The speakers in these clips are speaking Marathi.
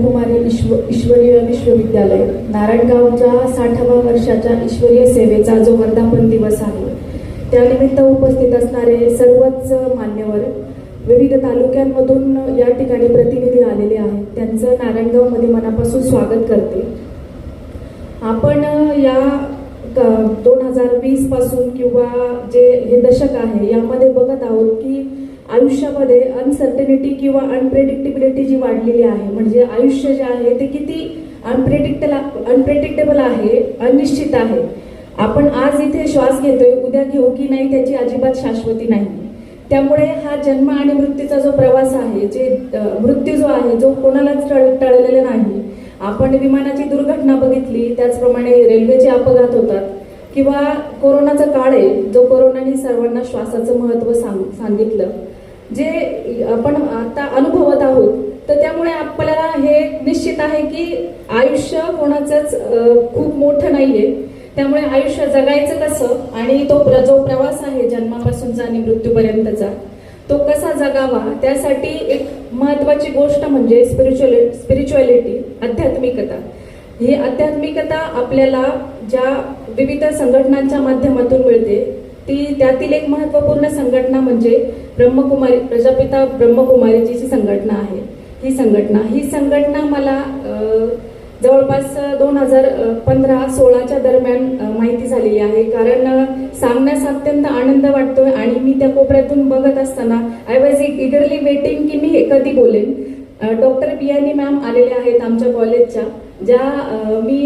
कुमारी ईश्व ईश्वरीय विश्वविद्यालय नारायणगावच्या साठाव्या वर्षाच्या ईश्वरीय सेवेचा जो वर्धापन दिवस आहे त्यानिमित्त उपस्थित असणारे सर्वच मान्यवर विविध तालुक्यांमधून या ठिकाणी प्रतिनिधी आलेले आहेत. त्यांचं नारायणगावमध्ये मनापासून स्वागत करते. आपण या दोन हजार वीसपासून किंवा जे हे दशक आहे यामध्ये बघत आहोत की आयुष्यामध्ये अनसर्टनिटी किंवा अनप्रेडिक्टेबिलिटी जी वाढलेली आहे म्हणजे आयुष्य जे आहे ते किती अनप्रेडिक्टेबल अनप्रेडिक्टेबल आहे अनिश्चित आहे. आपण आज इथे श्वास घेतोय उद्या घेऊ की नाही त्याची अजिबात शाश्वती नाही. त्यामुळे हा जन्म आणि मृत्यूचा जो प्रवास आहे जे मृत्यू जो आहे जो कोणालाच टळ टळलेला नाही. आपण विमानाची दुर्घटना बघितली त्याचप्रमाणे रेल्वेचे अपघात होतात किंवा कोरोनाचा काळ आहे जो कोरोनाने सर्वांना श्वासाचं महत्त्व सांग सांगितलं. जे आपण आता अनुभवत आहोत तर त्यामुळे आपल्याला हे निश्चित आहे की आयुष्य कोणाचंच खूप मोठं नाहीये. त्यामुळे आयुष्य जगायचं कसं आणि तो प्र- जो प्रवास आहे जन्मापासूनचा आणि मृत्यूपर्यंतचा तो कसा जगावा त्यासाठी एक महत्वाची गोष्ट म्हणजे स्पिरिच्युअल स्पिरिच्युअलिटी आध्यात्मिकता. ही आध्यात्मिकता आपल्याला ज्या विविध संघटनांच्या माध्यमातून मिळते ती त्यातील एक महत्त्वपूर्ण संघटना म्हणजे ब्रह्मकुमारी प्रजापिता ब्रह्मकुमारीची जी संघटना आहे. ही संघटना ही संघटना मला जवळपास दोन हजार पंधरा सोळाच्या दरम्यान माहिती झालेली आहे. कारण सांगण्यास अत्यंत आनंद वाटतोय आणि मी त्या कोपऱ्यातून बघत असताना आय वॉज इगरली वेटिंग की मी हे कधी बोलेन. डॉक्टर बियानी मॅम आलेले आहेत आमच्या कॉलेजच्या. ज्या मी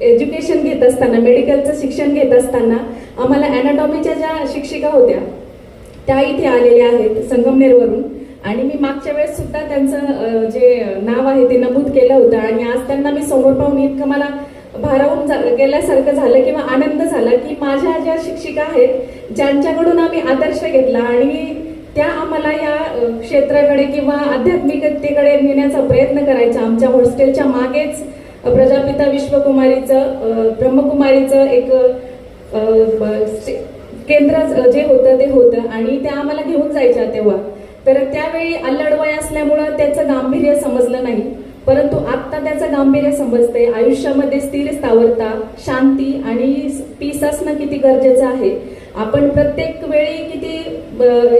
एज्युकेशन घेत असताना मेडिकलचं शिक्षण घेत असताना आम्हाला अॅनाटॉमीच्या ज्या शिक्षिका होत्या त्या इथे आलेल्या आहेत संगमनेरवरून. आणि मी मागच्या वेळेस सुद्धा त्यांचं जे नाव आहे ते नमूद केलं होतं. आणि आज त्यांना मी समोर पाहून इतकं मला भारावून जा- गेल्यासारखं झालं किंवा आनंद झाला की माझ्या ज्या शिक्षिका आहेत ज्यांच्याकडून आम्ही आदर्श घेतला आणि त्या आम्हाला या क्षेत्राकडे किंवा आध्यात्मिक नेण्याचा प्रयत्न करायचा. आमच्या हॉस्टेलच्या मागेच प्रजापिता विश्वकुमारीचं ब्रह्मकुमारीचं एक केंद्र जे होतं ते होतं आणि त्या आम्हाला घेऊन जायच्या तेव्हा. तर त्यावेळी अल्लडवय असल्यामुळं त्याचं गांभीर्य समजलं नाही. परंतु आत्ता त्याचं गांभीर्य समजते आयुष्यामध्ये स्थिर स्थावरता शांती आणि पीस असणं किती गरजेचं आहे. आपण प्रत्येक वेळी किती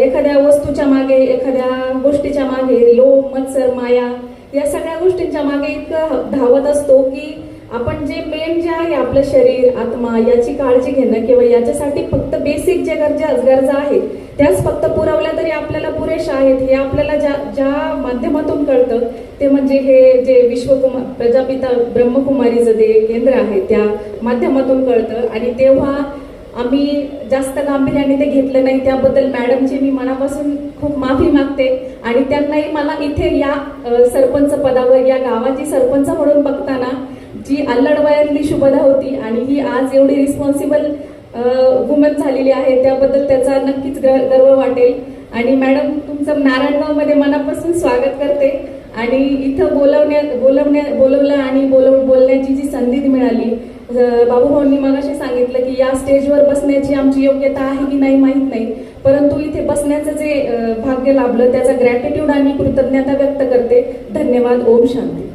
एखाद्या वस्तूच्या मागे एखाद्या गोष्टीच्या मागे लोभ मत्सर माया या सगळ्या गोष्टींच्या मागे इतकं धावत असतो की आपण जे मेन जे आहे आपलं शरीर आत्मा याची काळजी घेणं किंवा याच्यासाठी फक्त बेसिक जे गरजा गरजा आहेत त्याच फक्त पुरवल्या तरी आपल्याला पुरेशा आहेत. हे आपल्याला ज्या ज्या माध्यमातून कळतं ते म्हणजे हे जे विश्वकुमार प्रजापिता ब्रह्मकुमारीचं जे केंद्र आहे त्या माध्यमातून कळतं. आणि तेव्हा आम्ही जास्त गांभीर्याने ते घेतलं नाही. त्याबद्दल मॅडमची मी मनापासून खूप माफी मागते. आणि त्यांनाही मला इथे या सरपंच पदावर या गावाची सरपंच म्हणून बघताना जी अल्लडवयातली शुभदा होती आणि ही आज एवढी रिस्पॉन्सिबल वुमन झालेली आहे त्याबद्दल त्याचा नक्कीच गर्व वाटेल. आणि मॅडम तुमचं नारायणगावमध्ये मनापासून स्वागत करते. आणि इथं बोलवण्यात बोलवण्या बोलवलं आणि बोलव बोलण्याची जी संधी मिळाली बाबू भाऊंनी मगाशी सांगितलं की या स्टेजवर बसण्याची आमची योग्यता आहे की नाही माहीत नाही. परंतु इथे बसण्याचं जे भाग्य लाभलं त्याचा ग्रॅटिट्यूड आणि कृतज्ञता व्यक्त करते. धन्यवाद ओम शांती.